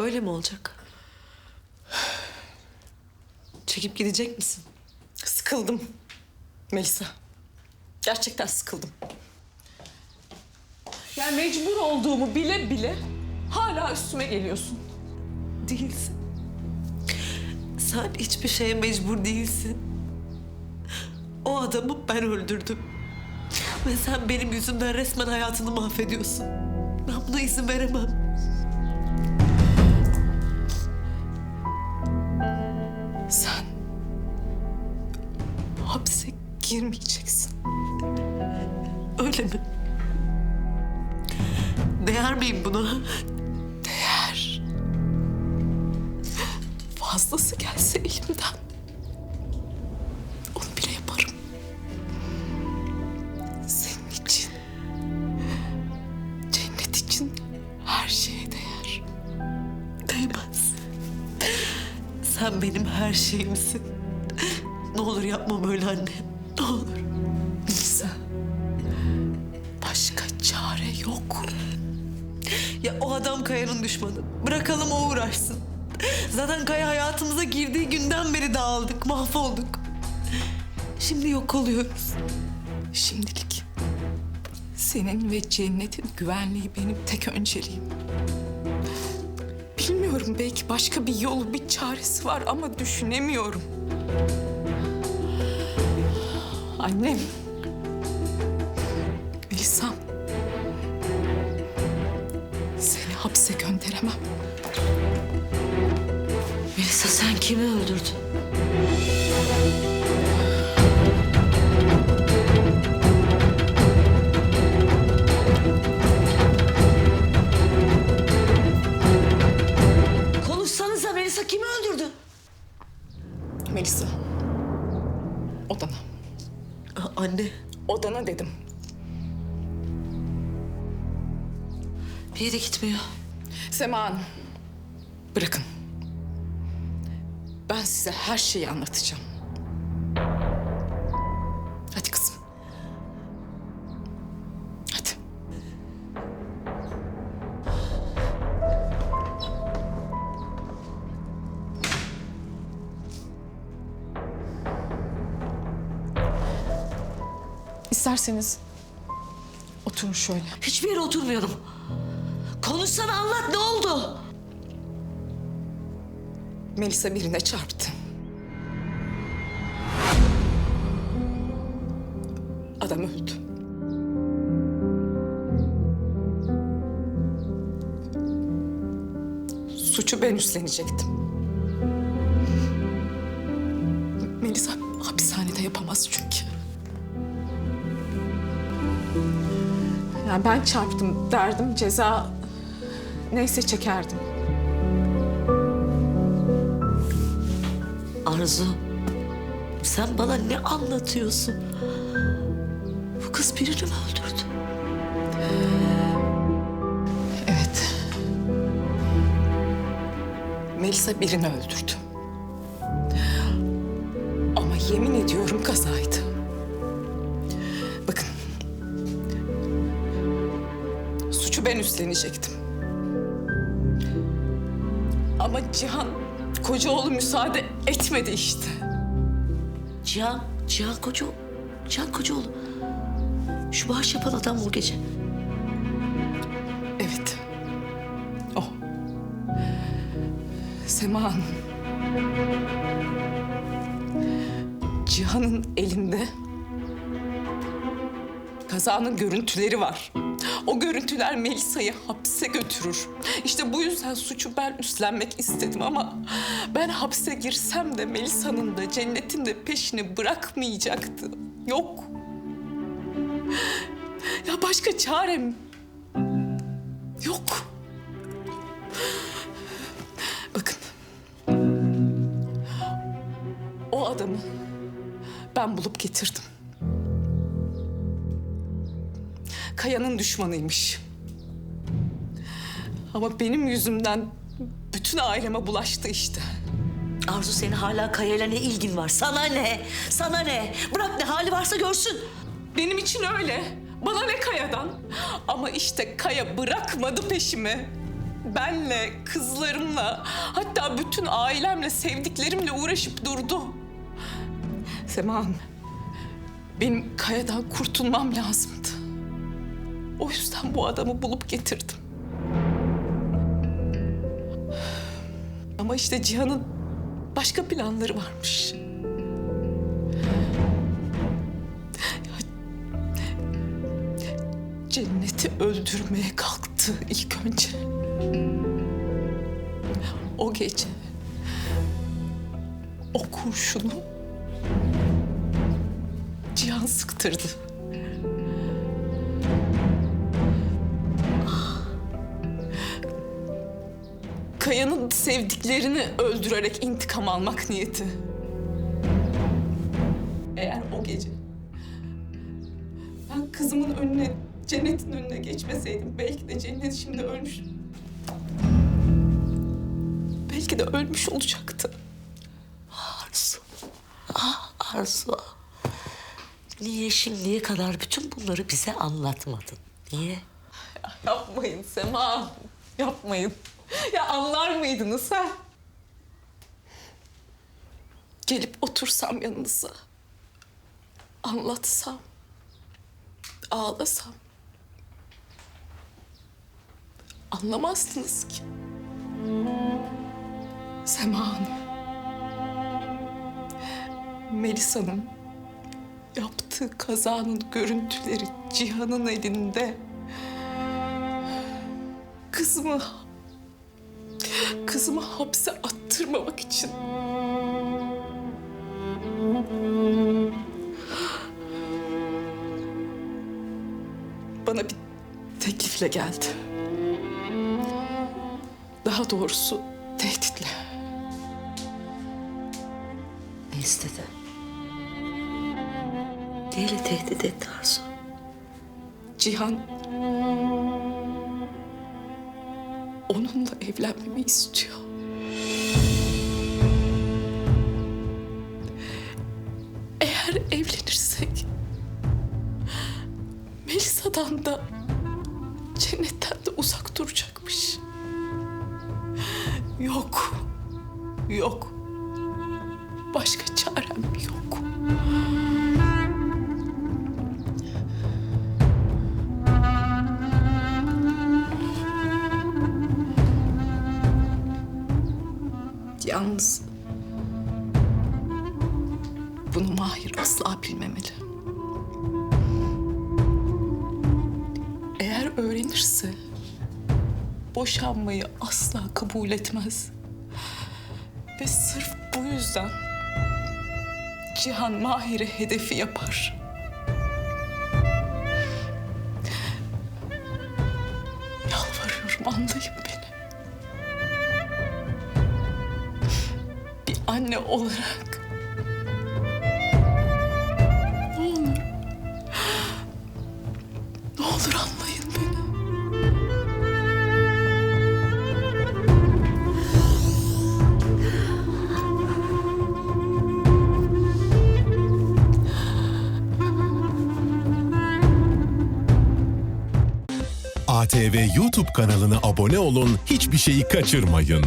Böyle mi olacak? Çekip gidecek misin? Sıkıldım. Melisa. Gerçekten sıkıldım. Yani mecbur olduğumu bile bile hala üstüme geliyorsun. Değilsin. Sen hiçbir şeye mecbur değilsin. O adamı ben öldürdüm. Ve sen benim yüzümden resmen hayatını mahvediyorsun. Ben buna izin veremem. Mi? Değer miyim buna? Değer. Fazlası gelse elimden. Onu bile yaparım. Senin için. Cennet için her şeye değer. Değmez. Sen benim her şeyimsin. Ne olur yapma böyle anne. Ne olur. Yok. Ya o adam Kaya'nın düşmanı. Bırakalım o uğraşsın. Zaten Kaya hayatımıza girdiği günden beri dağıldık, mahvolduk. Şimdi yok oluyoruz. Şimdilik senin ve cennetin güvenliği benim tek önceliğim. Bilmiyorum belki başka bir yolu, bir çaresi var ama düşünemiyorum. Annem. Kimi öldürdün? Konuşsanıza Melisa kimi öldürdü? Melisa. Odana. A- Anne, Odana dedim. bir yere gitmiyor. Sema Hanım. Bırakın. Ben size her şeyi anlatacağım. Hadi kızım. Hadi. İsterseniz oturun şöyle. Hiçbir yere oturmuyorum. Konuşsana anlat ne oldu? Melisa birine çarptı. Adam öldü. Suçu ben üstlenecektim. Melisa hapishanede yapamaz çünkü. Yani ben çarptım derdim ceza neyse çekerdim. Arzu, sen bana ne anlatıyorsun? Bu kız birini mi öldürdü? Evet. Melisa birini öldürdü. Ama yemin ediyorum kazaydı. Bakın. Suçu ben üstlenecektim. Ama Cihan Kocaoğlu müsaade etmedi işte. Cihan, Cihan Kocaoğlu. Cihan Kocaoğlu. Şu bağış yapan adam o gece. Evet. O. Sema Hanım. Cihan'ın elinde kazanın görüntüleri var. O görüntüler Melisa'yı hapse götürür. İşte bu yüzden suçu ben üstlenmek istedim ama ben hapse girsem de Melisa'nın da Cennet'in de peşini bırakmayacaktı. Yok. Ya başka çarem Yok. Bakın. O adamı ben bulup getirdim. Kaya'nın düşmanıymış. Ama benim yüzümden bütün aileme bulaştı işte. Arzu senin hala Kaya'yla ne ilgin var? Sana ne? Sana ne? Bırak ne hali varsa görsün. Benim için öyle. Bana ne Kaya'dan? Ama işte Kaya bırakmadı peşimi. benle, kızlarımla, hatta bütün ailemle, sevdiklerimle uğraşıp durdu. Sema Hanım, benim Kaya'dan kurtulmam lazımdı. O yüzden bu adamı bulup getirdim. Ama işte Cihan'ın başka planları varmış. Cennet'i öldürmeye kalktı ilk önce. O gece o kurşunu Cihan sıktırdı. Kaya'nın sevdiklerini öldürerek intikam almak niyeti. Eğer o gece ben kızımın önüne, cennetin önüne geçmeseydim belki de cennet şimdi ölmüş. Belki de ölmüş olacaktı. Arzu. Ah Arzu. Niye şimdiye kadar bütün bunları bize anlatmadın? Niye? Yapmayın Sema. Yapmayın. Ya anlar mıydınız ha? Gelip otursam yanınıza. Anlatsam. Ağlasam. Anlamazdınız ki. Sema Hanım. Melisa'nın yaptığı kazanın görüntüleri Cihan'ın elinde. Kızımı kızımı hapse attırmamak için bana bir teklifle geldi. Daha doğrusu tehditle. Ne istedi? Neyle tehdit etti Arzu? Cihan onunla evlenmemi istiyor. Eğer evlenirsek Melisa'dan da cennetten de uzak duracakmış. Yok. Yok. Başka Yalnız bunu Mahir asla bilmemeli. Eğer öğrenirse boşanmayı asla kabul etmez. Ve sırf bu yüzden Cihan Mahir'i hedefi yapar. Yalvarıyorum anlayın beni. Anne olarak ne olur ne olur anlayın. ATV YouTube kanalına abone olun, hiçbir şeyi kaçırmayın.